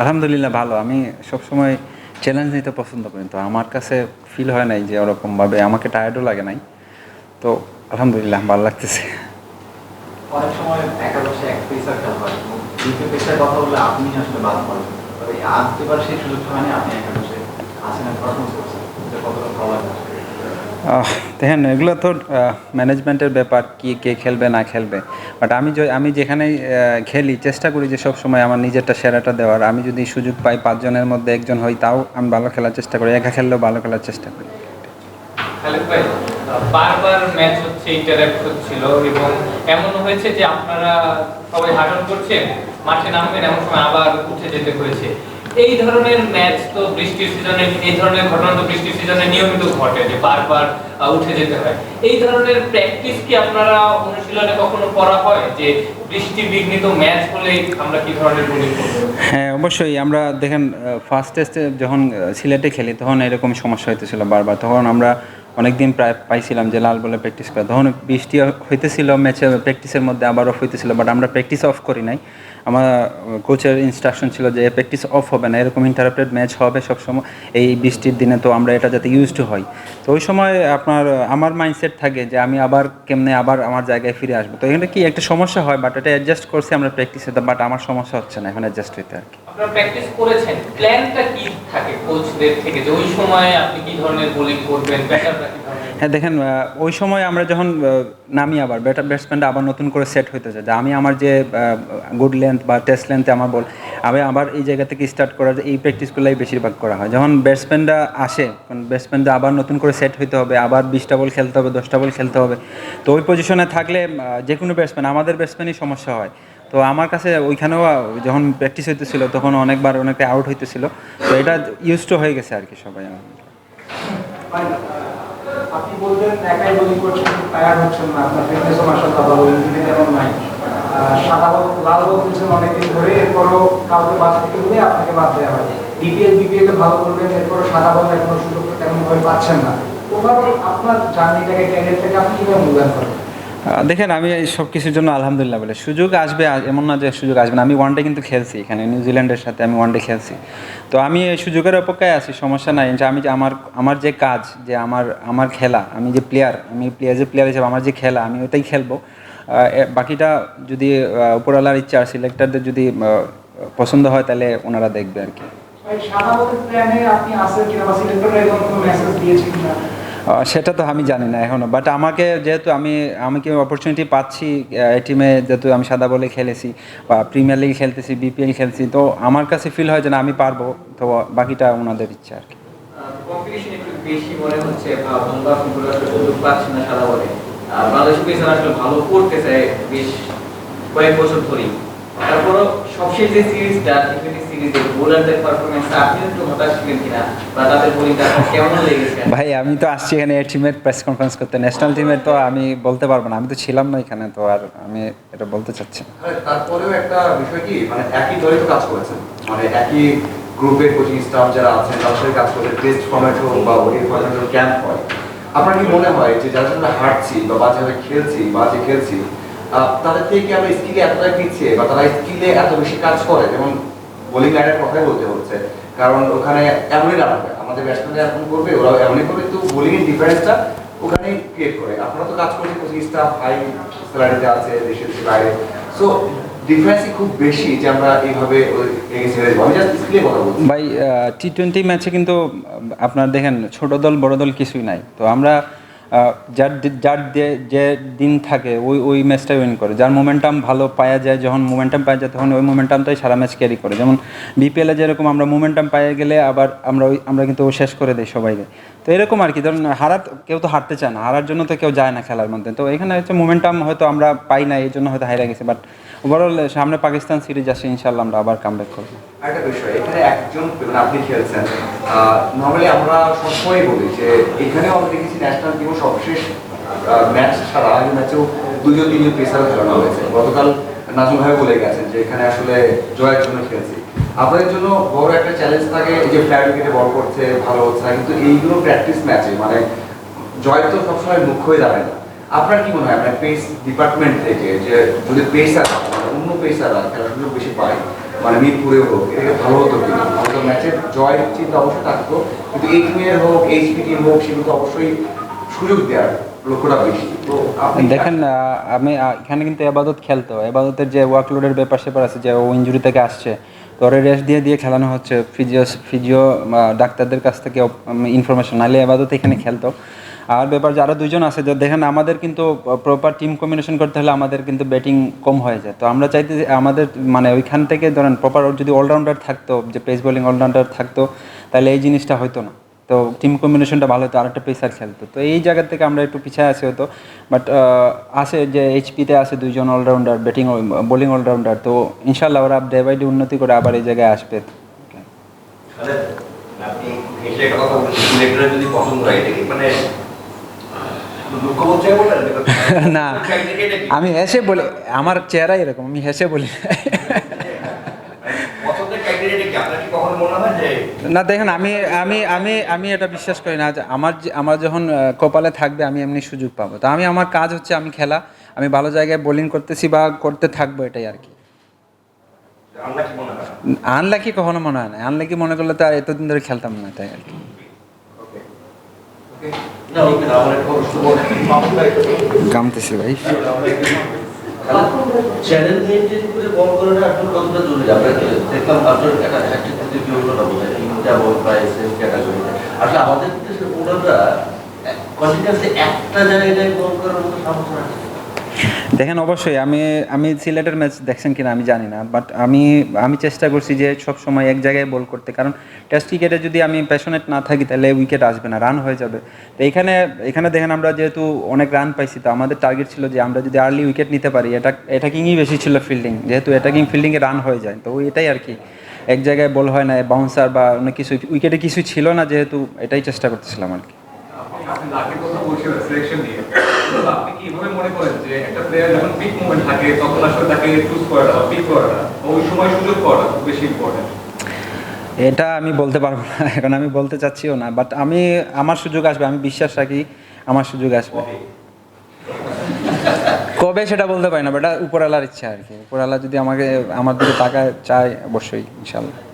আলহামদুলিল্লাহ ভালো। আমি সবসময় চ্যালেঞ্জ নিতে পছন্দ করি। তো আমার কাছে ফিল হয় নাই যে ওরকমভাবে। আমাকে টায়ার্ডও লাগে নাই। তো আলহামদুলিল্লাহ ভালো লাগতেছে। অনেক সময় সেই সুযোগটা হয়নি আপনি একা বসে আছেন পারফরমেন্স করছেন। এটা কতটা ভালো লাগে আহ, দেখেন এগুলো তো ম্যানেজমেন্টের ব্যাপার কি কে খেলবে না খেলবে। বাট আমি আমি যেখানেই আহ, খেলি চেষ্টা করি যে সব সময় আমার নিজেরটা সেরাটা দেওয়ার। আমি যদি সুযোগ পাই পাঁচজনের মধ্যে একজন হই তাও আমি ভালো খেলার চেষ্টা করি। একা খেললেও ভালো খেলার চেষ্টা করি। বারবার ম্যাচ হচ্ছে হচ্ছিল এবং হয়েছে যে আপনারা সবাই হার্ডন করছেন মাঠে নামবেন এমন সময় আবার উঠে যেতে হয়েছে। এই ধরনের ম্যাচ তো বৃষ্টির সিজনে এই ধরনের ঘটনা তো বৃষ্টির সিজনে নিয়মিত ঘটে যে বারবার উঠে যেতে হয়। এই ধরনের প্র্যাকটিস কি আপনারা অনুশীলনে কখনো করা হয় যে বৃষ্টি বিঘ্নিত ম্যাচ হলে আমরা কি ধরনের বোলিং করব? হ্যাঁ অবশ্যই। আমরা দেখেন ফার্স্ট টেস্টে যখন সিলেটে খেলি, তখন এরকম সমস্যা হইতেছিল বারবার। তখন আমরা অনেকদিন প্রায় পাইছিলাম যে লাল বলে প্র্যাকটিস করে। তখন বৃষ্টি হইতেছিল, ম্যাচে প্র্যাকটিসের মধ্যে আবার অফ হইতেছিল বাট আমরা প্র্যাকটিস অফ করি নাই। আমার কোচের ইনস্ট্রাকশন ছিল যে প্র্যাকটিস অফ হবে না, এরকম ইন্টারাপ্টেড ম্যাচ হবে সবসময়। এই বৃষ্টির দিনে তো আমরা এটা যাতে ইউজ টু হই তো ওই সময় আপনার, আমার মাইন্ডসেট থাকে যে আমি আবার কেমনে আবার আমার জায়গায় ফিরে আসব। তো এখানে কি একটা সমস্যা হয় বাট এটা অ্যাডজাস্ট করছি আমরা প্র্যাকটিসে বাট আমার সমস্যা হচ্ছে না, এখন অ্যাডজাস্ট হইতে আর কি। আপনারা প্র্যাকটিস করেছেন প্ল্যানটা কি থাকে কোচদের থেকে? যে ওই সময় আপনি কি ধরনের বোলিং করবেন, ব্যাটাররা কি হ্যাঁ দেখেন ওই সময় আমরা যখন নামি আবার ব্যাটার ব্যাটসম্যানটা আবার নতুন করে সেট হইতে চাই যে আমি আমার যে গুড লেন্থ বা টেস্ট লেন্থে আমার বল, আমি আবার এই জায়গা থেকে স্টার্ট করা এই প্র্যাকটিসগুলোই বেশিরভাগ করা হয়। যখন ব্যাটসম্যানরা আসে ব্যাটসম্যানটা আবার নতুন করে সেট হইতে হবে, আবার বিশটা বল খেলতে হবে, দশটা বল খেলতে হবে। তো ওই পজিশনে থাকলে যে কোনো ব্যাটসম্যান আমাদের ব্যাটসম্যানই সমস্যা হয়। তো আমার কাছে ওইখানেও যখন প্র্যাকটিস হইতেছিল, তখন অনেকবার অনেকটা আউট হইতেছিল। তো এটা ইউজ টু হয়ে গেছে আর কি সবাই আপনি বললেন একাই করছেন আপনার থেকে আপনি মূল্যায়ন করেন? দেখেন, আমি সব কিছুর জন্য আলহামদুলিল্লাহ বলে, সুযোগ আসবে এমন না যে সুযোগ আসবে না। আমি ওয়ানডে কিন্তু খেলছি এখানে, নিউজিল্যান্ডের সাথে আমি ওয়ানডে খেলছি। তো আমি এই সুযোগের অপেক্ষায় আছি, সমস্যা নাই। যে আমি যে আমার আমার যে কাজ, যে আমার আমার খেলা, আমি যে প্লেয়ার আমি প্লেয়ার যে প্লেয়ার হিসেবে আমার যে খেলা, আমি ওটাই খেলব। বাকিটা যদি উপরওয়ালার ইচ্ছা আর সিলেক্টরদের যদি পছন্দ হয়, তাহলে ওনারা দেখবে আর কি। সেটা তো আমি জানি না এখনও। বাট আমাকে যেহেতু আমি আমি কি অপরচুনিটি পাচ্ছি এই টিমে যেহেতু আমি সাদা বলে খেলেছি বা প্রিমিয়ার লিগ খেলতেছি বিপিএল খেলছি তো আমার কাছে ফিল হয় যে না, আমি পারব, তো বাকিটা ওনাদের ইচ্ছা আর কি। বাংলাদেশ ভালো করতেছে বেশ কয়েক বছর ধরেই। তারপরও সবশেষ যে সিরিজটা টি টোয়েন্টি সিরিজে বোলারদের পারফরমেন্স আপনি একটু হতাশ ছিলেন কিনা? বা তাদের বোলিংটা কেমন লেগেছে? ভাই আমি তো আসছি এখানে এই টিমের প্রেস কনফারেন্স করতে। ন্যাশনাল টিমের তো আমি বলতে পারব না। আমি তো ছিলাম না এখানে তো আর আমি এটা বলতে চাচ্ছি না। তারপরেও একটা বিষয় কি মানে একই দলে তো কাজ করেছেন মানে একই গ্রুপের কোচিং স্টাফ যারা আছেন তাদের সাথে কাজ করে টেস্ট ফর্ম্যাট হোক বা ওডি ফর্ম্যাট হোক ক্যাম্প হয়। আপনার কি মনে হয় যে যারা সাথে হাঁটছি বা বাজেভাবে খেলছি বাজে খেলছি তাদের থেকে আমরা স্কিলে এতটা পিছিয়ে বা তারা স্কিলে এত বেশি কাজ করে? যেমন বোলিং লাইনের কথাই বলতে হচ্ছে। কারণ ওখানে এমনই রান হবে। আমাদের ব্যাটসম্যানরা এমন করবে, ওরাও এমনই করবে। তো বোলিং এর ডিফারেন্সটা ওখানেই ক্রিয়েট করে। আপনারা তো কাজ করছেন কোচিং স্টাফ হাই স্যালারিতে আছে, দেশের বাইরে। সো ভাই টি টোয়েন্টি ম্যাচে কিন্তু আপনার দেখেন, ছোট দল, বড় দল কিছুই নাই। তো আমরা যার যার যে- দিন থাকে, ওই ওই ম্যাচটাই উইন করে। যার মোমেন্টাম ভালো পাওয়া যায়, যখন মোমেন্টাম পাওয়া যায়, তখন ওই মোমেন্টামটাই সারা ম্যাচ ক্যারি করে। যেমন বিপিএলে যেরকম আমরা মোমেন্টাম পাইয়ে গেলে আবার আমরা ওই, আমরা কিন্তু শেষ করে দিই সবাইকে। তো এরকম আর কি, ধরুন, হারাত কেউ তো হারতে চায় না, হারার জন্য তো কেউ যায় না খেলার মধ্যে। তো এখানে হচ্ছে মোমেন্টাম হয়তো আমরা পাই না, এই জন্য হয়তো হারিয়ে গেছে বাট ওভারঅল সামনে পাকিস্তান সিরিজ আসে ইনশাল্লাহ আমরা আবার কাম ব্যাক করব। আরেকটা বিষয়, এখানে একজন মানে আপনি খেলছেন নর্মালি আমরা সবসময় বলি যে এখানেও আমরা দেখেছি ন্যাশনাল টিমও সবশেষ ম্যাচ ছাড়া ম্যাচেও দুজন তিনজন পেসার খেলানো হয়েছে। গতকাল নাজমুল ভাই বলে গেছেন যে এখানে আসলে জয়ের জন্য খেলছি। আপনাদের জন্য বড় একটা চ্যালেঞ্জ থাকে, এই যে ফ্ল্যাট উইকেটে বল করছে, ভালো হচ্ছে কিন্তু এইগুলো প্র্যাকটিস ম্যাচে মানে জয় তো সবসময় মুখ্য হয়ে দাঁড়ায় না। আপনার কি মনে হয়? আপনার পেস ডিপার্টমেন্ট থেকে যে যদি পেসার মানে অন্য পেসাররা সুযোগ বেশি পায় মানে মিরপুরে হোক, এটাকে ভালো হতো কিনা? হয়তো ম্যাচের জয় চিন্তা অবশ্যই থাকতো, কিন্তু এই টিমের হোক এইচপি টিম হোক, সেগুলো অবশ্যই সুযোগ দেওয়ার দেখেন আমি এখানে কিন্তু এবাদত খেলতো এবাদতের যে ওয়ার্কলোডের ব্যাপার স্যাপার আছে, যে ও ইঞ্জুরি থেকে আসছে, তো ওরে রেস্ট দিয়ে দিয়ে খেলানো হচ্ছে। ফিজিও ফিজিও ডাক্তারদের কাছ থেকে ইনফরমেশন নাহলে এবাদত এখানে খেলতো। আর ব্যাপার যারা দুজন আছে দেখেন, আমাদের কিন্তু প্রপার টিম কম্বিনেশন করতে হলে আমাদের কিন্তু ব্যাটিং কম হয়ে যায়। তো আমরা চাইতে, আমাদের মানে ওইখান থেকে ধরেন প্রপার যদি অলরাউন্ডার থাকতো, যে পেস বোলিং অলরাউন্ডার থাকতো, তাহলে এই জিনিসটা হতো না। তো টিম কম্বিনেশনটা ভালো হতো আরেকটা পেসার খেলতো। তো এই জায়গা থেকে আমরা একটু পিছিয়ে আছি হতো বাট আছে যে এইচপিতে আছে দুইজন অলরাউন্ডার ব্যাটিং বোলিং অলরাউন্ডার তো ইনশাল্লাহ ওরা ডে বাই ডে উন্নতি করে আবার এই জায়গায় আসবে। একটা কি মানে না আমি হেসে বলি আমার চেহারাই এরকম আমি হেসে বলি পছন্দের ক্রাইটেরিয়াটা কি আপনার কি কখনো মনে হয় যে না দেখেন আমি আমি আমি আমি এটা বিশ্বাস করি না আমার যে- আমার যখন কপালে থাকবে আমি এমনি সুযোগ পাবো। তো আমি আমার কাজ হচ্ছে আমি খেলা আমি ভালো জায়গায় বোলিং করতেছি বা করতে থাকব এটাই আর কি। আনলাকি কখনো মনে হয় না। আনলাকি মনে করলে তো আর এতদিন ধরে খেলতাম না তাই আর কি। গামতেছি ভাই। চ্যানেল মেনটেন করে বল করাটা আসলে কতটা জরুরি আমরা কি দেখলাম আপনার একটা হলো না বোধহয় তিনটা বল প্রায় সেম আসলে আমাদের দেশের বোলাররা কন্টিনিউয়াসলি একটা জায়গায় বল করার মতো সামর্থ্য রাখে। দেখেন, অবশ্যই আমি আমি সিলেটের ম্যাচ দেখছেন কিনা আমি জানি না বাট আমি আমি চেষ্টা করছি যে সব সময় এক জায়গায় বল করতে। কারণ টেস্ট ক্রিকেটে যদি আমি প্যাশনেট না থাকি, তাহলে উইকেট আসবে না রান হয়ে যাবে। তো এখানে এখানে দেখেন, আমরা যেহেতু অনেক রান পাইছি, তো আমাদের টার্গেট ছিল যে আমরা যদি আর্লি উইকেট নিতে পারি, এটা অ্যাটাকিংই বেশি ছিল ফিল্ডিং যেহেতু অ্যাটাকিং ফিল্ডিংয়ে রান হয়ে যায়। তো এটাই আর কি, এক জায়গায় বল হয় না বাউন্সার বা অনেক কিছু উইকেটে কিছু ছিল না, যেহেতু এটাই চেষ্টা করতেছিলাম আর কি। আপনি কি এভাবে মনে করেন যে একটা প্লেয়ার যখন পিক মুভমেন্ট থাকে তখন আসলে তাকে চুজ করাটা পিক করাটা ওই সময় সুযোগ খুব বেশি ইম্পর্টেন্ট এটা আমি বলতে পারব না এখন আমি বলতে চাচ্ছিও না বাট আমি আমার সুযোগ আসবে আমি বিশ্বাস রাখি আমার সুযোগ আসবে। কবে সেটা বলতে পারি না বাট উপরওয়ালার ইচ্ছা আর কি উপরওয়ালা যদি আমাকে আমার দিকে টাকা চায় অবশ্যই ইনশাল্লাহ।